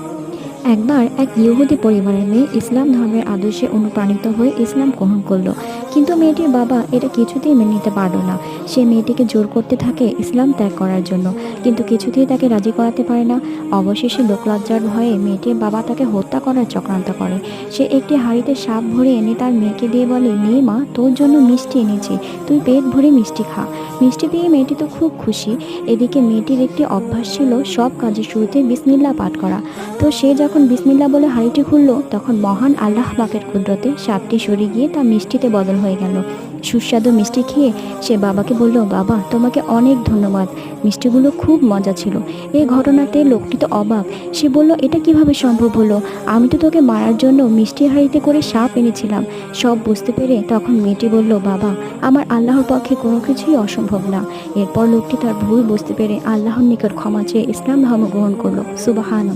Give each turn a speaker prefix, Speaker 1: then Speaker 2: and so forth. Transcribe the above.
Speaker 1: Oh. একবার এক ইহুদি পরিবারের মেয়ে ইসলাম ধর্মের আদর্শে অনুপ্রাণিত হয়ে ইসলাম গ্রহণ করল। কিন্তু মেয়েটির বাবা এটা কিছুতেই মেনে নিতে পারল না। সে মেয়েটিকে জোর করতে থাকে ইসলাম ত্যাগ করার জন্য। কিন্তু কিছুতেই তাকে রাজি করাতে পারে না। অবশেষে লোকলজ্জার ভয়ে মেয়েটির বাবা তাকে হত্যা করার চক্রান্ত করে। সে একটি হাঁড়িতে সাপ ভরে এনে তার মেয়েকে দিয়ে বলে, নে মা, তোর জন্য মিষ্টি এনেছি। তুই পেট ভরে মিষ্টি খা। মিষ্টি দিয়ে মেয়েটি তো খুব খুশি। এদিকে মেয়েটির একটি অভ্যাস ছিল সব কাজের শুরুতে বিসমিল্লা পাঠ করা। তো সে যখন বিসমিল্লা বলে হাঁড়িটি খুললো, তখন মহান আল্লাহ পাকের কুদরতে সাপটি সরে গিয়ে তা মিষ্টিতে বদল হয়ে গেল। সুস্বাদু মিষ্টি খেয়ে সে বাবাকে বলল, বাবা, তোমাকে অনেক ধন্যবাদ। মিষ্টিগুলো খুব মজা ছিল। এই ঘটনাতে লোকটি তো অবাক। সে বলল, এটা কীভাবে সম্ভব হলো? আমি তো তোকে মারার জন্য মিষ্টি হাঁড়িতে করে সাপ এনেছিলাম। সব বুঝতে পেরে তখন মেয়েটি বলল, বাবা, আমার আল্লাহর পক্ষে কোনো কিছুই অসম্ভব না। এরপর লোকটি তার ভুল বুঝতে পেরে আল্লাহর নিকট ক্ষমা চেয়ে ইসলাম ধর্ম গ্রহণ করল। সুবাহান